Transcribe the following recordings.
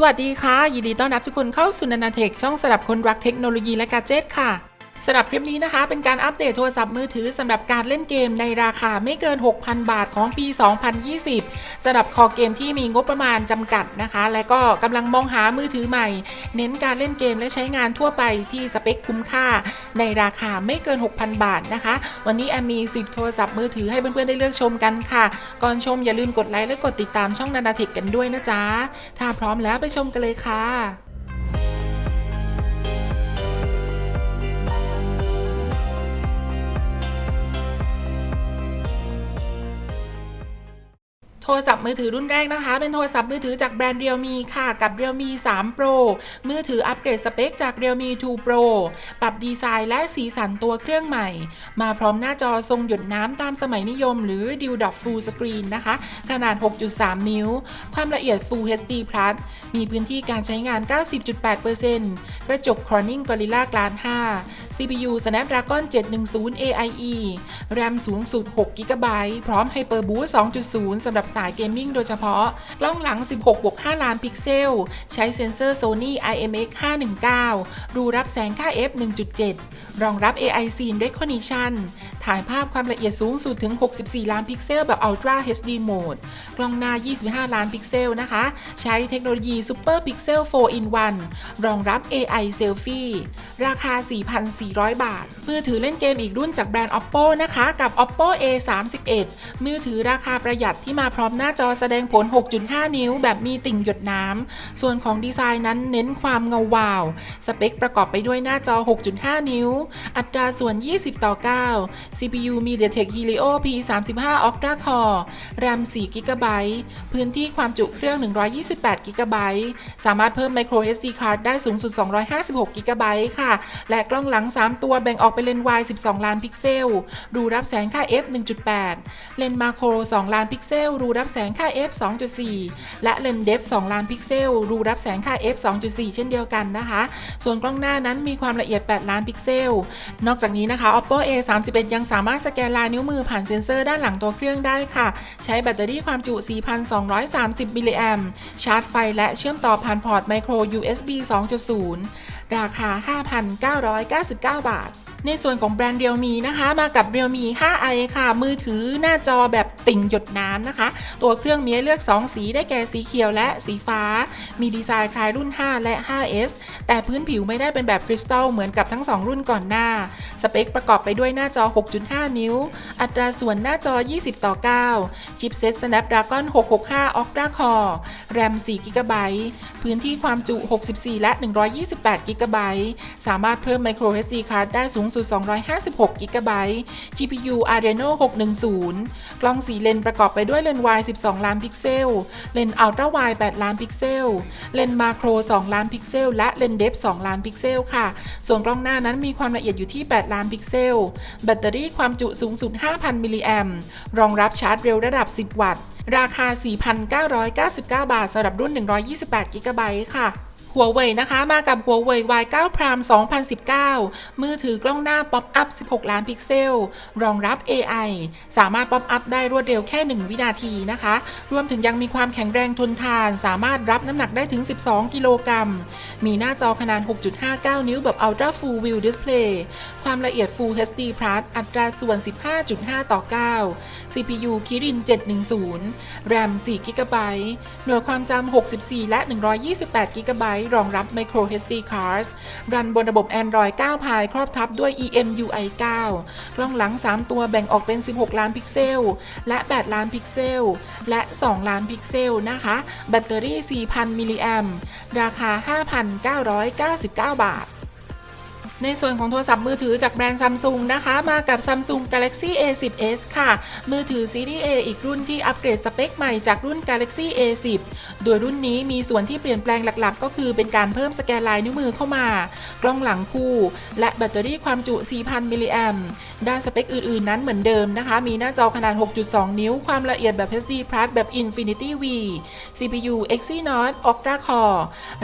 สวัสดีค่ะ ยินดีต้อนรับทุกคนเข้าสู่นานาเทคช่องสำหรับคนรักเทคโนโลยีและกาเจ็ตค่ะ สำหรับคลิปนี้นะคะ เป็นการอัปเดตโทรศัพท์มือถือสำหรับการเล่นเกมในราคาไม่เกิน 6,000 บาทของปี 2020สำหรับคอเกมที่มีงบประมาณจำกัดนะคะ และก็กำลังมองหามือถือใหม่ เน้นการเล่นเกมและใช้งานทั่วไปที่สเปคคุ้มค่า ในราคาไม่เกิน 6,000 บาทนะคะ วันนี้แอมมี 10 โทรศัพท์มือถือให้เพื่อนๆได้เลือกชมกันค่ะ ก่อนชมอย่าลืมกดไลค์และกดติดตามช่องนานาเทคกันด้วยนะจ๊ะถ้าพร้อมแล้วไปชมกันเลยค่ะ ทรศัพท์มือถือรุ่นแรกนะคะ เป็นโทรศัพท์มือถือจากแบรนด์ Realme ค่ะ กับ Realme 3 Pro มือถืออัปเกรดสเปคจาก Realme 2 Pro ปรับดีไซน์และสีสันตัวเครื่องใหม่ มาพร้อมหน้าจอทรงหยดน้ำตามสมัยนิยม หรือ Dual Dot Full Screen นะคะ ขนาด 6.3 นิ้ว ความละเอียด Full HD Plus มีพื้นที่การใช้งาน 90.8%กระจก Corning Gorilla Glass 5 CPU Snapdragon 710 AIE RAM สูงสุด 6 GB พร้อม HyperBoost 2.0 สำหรับสายเกมมิ่งโดยเฉพาะ กล้องหลัง 16บวก5ล้านพิกเซล ใช้เซ็นเซอร์ Sony IMX 519 รูรับแสงค่า f 1.7 รองรับ AI Scene Recognition ถ่ายภาพความละเอียดสูงสุดถึง 64 ล้านพิกเซลแบบ Ultra HD Mode กล้องหน้า 25 ล้านพิกเซลนะคะ ใช้เทคโนโลยี Super Pixel 4 in 1 รองรับ AI Selfie ราคา 4,400 บาท มือถือเล่นเกมอีกรุ่นจากแบรนด์ Oppo นะคะ กับ Oppo A 31มือถือราคาประหยัดที่มาพร้อมหน้าจอแสดงผล 6.5 นิ้ว แบบมีติ่งหยดน้ำ ส่วนของดีไซน์นั้นเน้นความเงาวาว สเปคประกอบไปด้วยหน้าจอ 6.5 นิ้ว อัตราส่วน 20 ต่อ 9 CPU MediaTek Helio P35 Octa Core RAM 4 GB พื้นที่ความจุเครื่อง 128 GB สามารถเพิ่ม Micro SD card ได้สูงสุด 256 GB ค่ะและกล้องหลัง 3 ตัวแบ่งออกเป็นเลนส์วาย12 ล้านพิกเซล รูรับแสงค่า f 1.8 เลนส์มาโคร 2 ล้านพิกเซล รูรับแสงค่า f 2.4 และเลนส์เดฟ2 ล้านพิกเซล รูรับแสงค่า f 2.4 เช่นเดียวกันนะคะ ส่วนกล้องหน้านั้นมีความละเอียด 8 ล้านพิกเซล นอกจากนี้นะคะ Oppo A 31ยังสามารถสแกนลายนิ้วมือผ่านเซ็นเซอร์ด้านหลังตัวเครื่องได้ค่ะ ใช้แบตเตอรี่ความจุ 4,230 มิลลิแอมชาร์จไฟและเชื่อมต่อผ่านพอร์ต Micro USB 2.0 ราคา 5,999 บาท ในส่วนของแบรนด์ Realme นะคะ มากับ Realme 5i ค่ะ มือถือหน้าจอแบบติ่งหยดน้ำนะคะ ตัวเครื่องมีให้เลือก 2 สีได้แก่สีเขียวและสีฟ้า มีดีไซน์คล้ายรุ่น 5 และ 5s แต่พื้นผิวไม่ได้เป็นแบบคริสตัลเหมือนกับทั้ง 2 รุ่นก่อนหน้า สเปคประกอบไปด้วยหน้าจอ 6.5 นิ้ว อัตราส่วนหน้าจอ 20 ต่อ 9 ชิปเซ็ต Snapdragon 665 Octa Core RAM 4 GB พื้นที่ความจุ 64 และ 128 GB สามารถเพิ่ม Micro SD card ได้สูงสุด 256 GB GPU Adreno 610 กล้องสีเลนประกอบไปด้วยเลนส์วาย 12 ล้านพิกเซล เลนส์อัลตร้าวด์8ล้านพิกเซล เลนส์มาโคร 2 ล้านพิกเซล และเลนส์เดฟ 2 ล้านพิกเซลค่ะ ส่วนกล้องหน้านั้นมีความละเอียดอยู่ที่ 8 ล้านพิกเซล แบตเตอรี่ความจุสูงสุด 5,000 มิลลิแอมรองรับชาร์จเร็วระดับ 10 วัตต์ ราคา 4,999 บาทสำหรับรุ่น 128 กิกะไบต์ค่ะ หัวเว่ยนะคะมากับหัวเว่ย Y9 Prime 2019 มือถือกล้องหน้าป๊อปอัพ 16 ล้านพิกเซล รองรับ AI สามารถป๊อปอัพได้รวดเร็วแค่ 1 วินาทีนะคะ รวมถึงยังมีความแข็งแรงทนทาน สามารถรับน้ำหนักได้ถึง 12 กิโลกรัม มีหน้าจอขนาด 6.59 นิ้วแบบ Ultra Full View Display ความละเอียด Full HD Plus อัตราส่วน 15.5 ต่อ 9 CPU Kirin 710 RAM 4 GB หน่วยความจำ64 และ 128 GB รองรับ Micro SD cards รันบนระบบ Android 9พายครอบทับด้วย EMUI 9 กล้องหลัง 3 ตัวแบ่งออกเป็น 16 ล้านพิกเซล และ 8 ล้านพิกเซล และ 2 ล้านพิกเซลนะคะ แบตเตอรี่ 4,000 มิลลิแอมราคา 5,999 บาท ในส่วนของโทรศัพท์มือถือจากแบรนด์ซัมซุงนะคะ มากับ Samsung Galaxy A10s ค่ะ มือถือซีรีส์ A อีกรุ่นที่อัปเกรดสเปคใหม่จากรุ่น Galaxy A10 โดยรุ่นนี้มีส่วนที่เปลี่ยนแปลงหลักๆ ก็คือเป็นการเพิ่มสแกนลายนิ้วมือเข้ามา กล้องหลังคู่ และแบตเตอรี่ความจุ 4,000 มิลลิแอมด้านสเปคอื่นๆ นั้นเหมือนเดิมนะคะ มีหน้าจอขนาด 6.2 นิ้ว ความละเอียดแบบ HD Plus แบบ Infinity V CPU Exynos Octa Core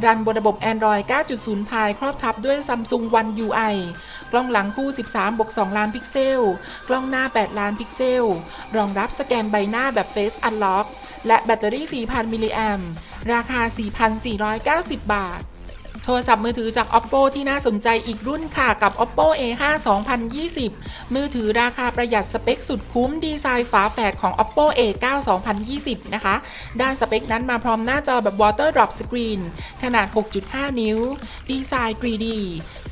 รันบนระบบ Android 9.0 Pie ครอบทับด้วย Samsung One UI กล้องหลังคู่ 13บวก2ล้านพิกเซล กล้องหน้า 8 ล้านพิกเซล รองรับสแกนใบหน้าแบบ Face Unlock และแบตเตอรี่ 4,000 มิลลิแอมราคา 4,490 บาท โทรศัพท์มือถือจาก oppo ที่น่าสนใจอีกรุ่นค่ะกับ oppo a5 2020 มือถือราคาประหยัดสเปคสุดคุ้มดีไซน์ฝาแฝดของ oppo a9 2020 นะคะ ด้านสเปคนั้นมาพร้อมหน้าจอแบบ water drop screen ขนาด 6.5 นิ้ว ดีไซน์ 3D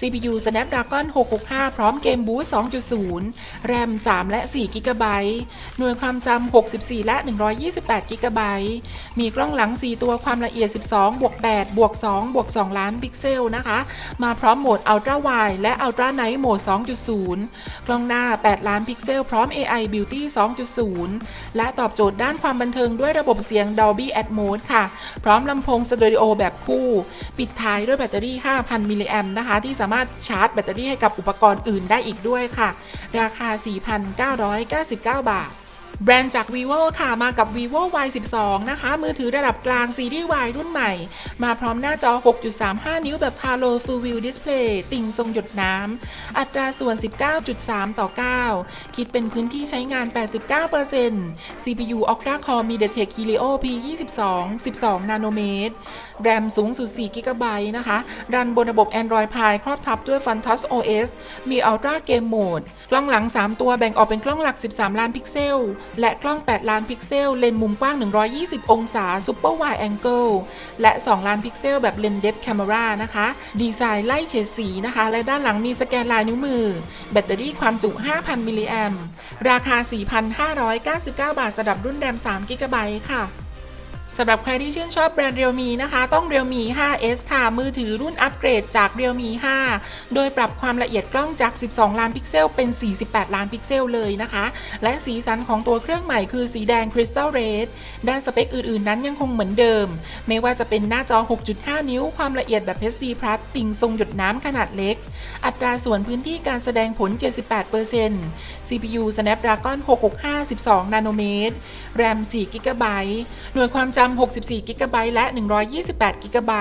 CPU Snapdragon 665 พร้อมเกม Boost 2.0 RAM 3 และ 4 GB หน่วยความจำ 64 และ 128 GB มีกล้องหลัง 4 ตัวความละเอียด 12 บวก 8 บวก 2 บวก 2 ล้านพิกเซลนะคะ มาพร้อมโหมด Ultra Wide และ Ultra Night โหมด 2.0 กล้องหน้า 8 ล้านพิกเซล พร้อม AI Beauty 2.0 และตอบโจทย์ด้านความบันเทิงด้วยระบบเสียง Dolby Atmos ค่ะ พร้อมลำโพงสตอริโอแบบคู่ ปิดท้ายด้วยแบตเตอรี่ 5,000 มิลลิแอมนะคะ ที่สามารถชาร์จแบตเตอรี่ให้กับอุปกรณ์อื่นได้อีกด้วยค่ะ ราคา 4,999 บาท แบรนด์จาก vivo ค่ะมากับ vivo y 1 2นะคะ มือถือระดับกลางซีรีส์ y รุ่นใหม่ มาพร้อมหน้าจอ 6.35 นิ้วแบบ Halo Full View Display ติ่งทรงหยดน้ำ อัตราส่วน 19.3 ต่อ 9 คิดเป็นพื้นที่ใช้งาน 89% CPU Octa Core MediaTek Helio P22 12นาโนเมตรแรมสูงสุด 4 g b นะคะ รันบนระบบ Android Pie ครอบทับด้วย FunTouch OS มี Ultra Game Mode กล้องหลัง 3 ตัวแบ่งออกเป็นกล้องหลัก 13 ล้านพิกเซลและกล้อง 8 ล้านพิกเซล เลนส์มุมกว้าง 120 องศา Super Wide Angle และ 2 ล้านพิกเซล แบบเลนส์ Depth Camera นะคะ ดีไซน์ไล่เฉดสีนะคะ และด้านหลังมีสแกนลายนิ้วมือ แบตเตอรี่ความจุ 5,000 มิลลิแอมราคา 4,599 บาทสำหรับรุ่นแรม3กิกะไบต์ค่ะ สำหรับใครที่ชื่นชอบแบรนด์ Realme นะคะ ต้อง Realme 5S ค่ะ มือถือรุ่นอัปเกรดจาก Realme 5โดยปรับความละเอียดกล้องจาก 12 ล้านพิกเซล เป็น 48 ล้านพิกเซลเลยนะคะ และสีสันของตัวเครื่องใหม่คือสีแดง Crystal Red ด้านสเปคอื่นๆ นั้นยังคงเหมือนเดิม ไม่ว่าจะเป็นหน้าจอ 6.5 นิ้ว ความละเอียดแบบ HD Plus ติ่งทรงหยดน้ำขนาดเล็ก อัตราส่วนพื้นที่การแสดงผล 78% CPU Snapdragon 665 12 นาโนเมตร RAM 4 GB หน่วยความจำ 64 GB และ 128 GB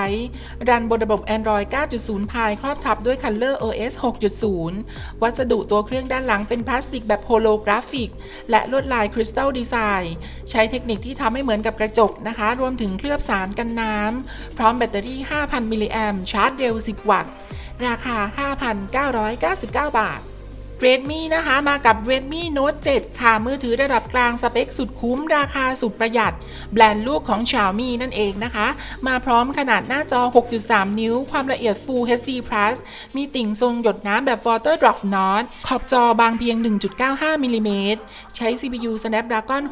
รันบนระบบ Android 9.0 Pie ครอบทับด้วย Color OS 6.0 วัสดุตัวเครื่องด้านหลังเป็นพลาสติกแบบโฮโลกราฟิก และลวดลายคริสตัลดีไซน์ใช้เทคนิคที่ทำให้เหมือนกับกระจกนะคะ รวมถึงเคลือบสารกันน้ำ พร้อมแบตเตอรี่ 5,000 มิลลิแอมชาร์จเร็ว 10 วัตต์ ราคา 5,999 บาท Redmi นะคะ มากับ Redmi Note 7 ค่ะ มือถือระดับกลางสเปคสุดคุ้มราคาสุดประหยัด แบรนด์ลูกของ Xiaomi นั่นเองนะคะ มาพร้อมขนาดหน้าจอ 6.3 นิ้ว ความละเอียด Full HD Plus มีติ่งทรงหยดน้ำแบบ Water Drop Not ขอบจอบางเพียง 1.95มิลลิเมตรใช้ CPU Snapdragon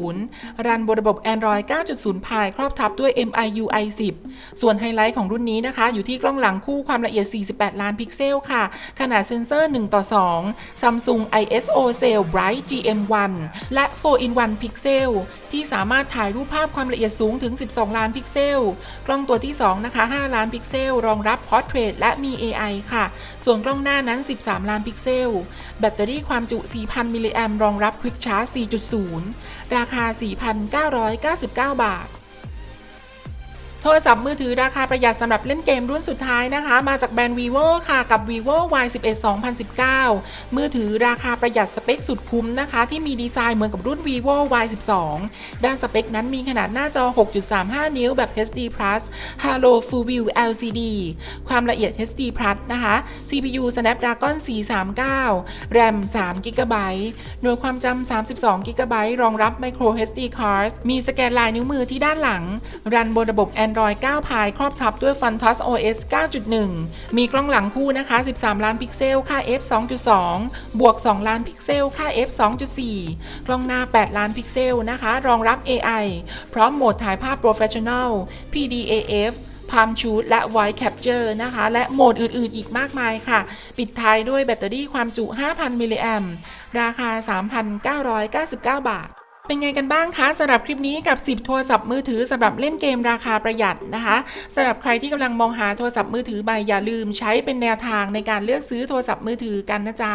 660 รันบนระบบ Android 9.0 Pie ครอบทับด้วย MIUI 10 ส่วนไฮไลท์ของรุ่นนี้นะคะ อยู่ที่กล้องหลังคู่ความละเอียด 48 ล้านพิกเซลค่ะ ขนาดเซ็นเซอร์ 1 ต่อ 2 Samsung ISO Cell Bright GM1 และ 4-in-1 Pixel ที่สามารถถ่ายรูปภาพความละเอียดสูงถึง 12 ล้านพิกเซล กล้องตัวที่ 2 นะคะ 5 ล้านพิกเซล รองรับ Portrait และมี AI ค่ะ ส่วนกล้องหน้านั้น 13 ล้านพิกเซล แบตเตอรี่ความจุ 4,000 มิลลิแอมรองรับ Quick Charge 4.0 ราคา 4,999 บาท โทรศัพท์มือถือราคาประหยัดสำหรับเล่นเกมรุ่นสุดท้ายนะคะ มาจากแบรนด์ vivo ค่ะกับ vivo y 11 2019 มือถือราคาประหยัดสเปคสุดคุ้มนะคะ ที่มีดีไซน์เหมือนกับรุ่น vivo y 12ด้านสเปคนั้นมีขนาดหน้าจอ 6.35 นิ้วแบบ HD plus Halo Full View LCD ความละเอียด HD plus นะคะ CPU Snapdragon 439 RAM 3 GB หน่วยความจำ32 GB รองรับ Micro SD cards มีสแกนลายนิ้วมือที่ด้านหลัง รันบนระบบ Android 9 Pie ครอบทับด้วย FunTouch OS 9.1 มีกล้องหลังคู่นะคะ 13 ล้านพิกเซล ค่า f 2.2 บวก 2 ล้านพิกเซล ค่า f 2.4 กล้องหน้า 8 ล้านพิกเซลนะคะ รองรับ AI พร้อมโหมดถ่ายภาพ Professional PDAF Palm Shoot และ Voice Capture นะคะ และโหมดอื่นๆ อีกมากมายค่ะ ปิดท้ายด้วยแบตเตอรี่ความจุ 5,000 มิลลิแอมราคา 3,999 บาท เป็นไงกันบ้างคะสำหรับคลิปนี้กับ 10 โทรศัพท์มือถือสำหรับเล่นเกมราคาประหยัดนะคะสำหรับใครที่กำลังมองหาโทรศัพท์มือถือใหม่อย่าลืมใช้เป็นแนวทางในการเลือกซื้อโทรศัพท์มือถือกันนะจ๊ะ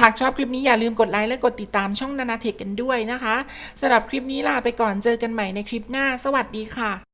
หากชอบคลิปนี้อย่าลืมกดไลค์และกดติดตามช่องนานาเทคกันด้วยนะคะสำหรับคลิปนี้ลาไปก่อนเจอกันใหม่ในคลิปหน้า สวัสดีค่ะ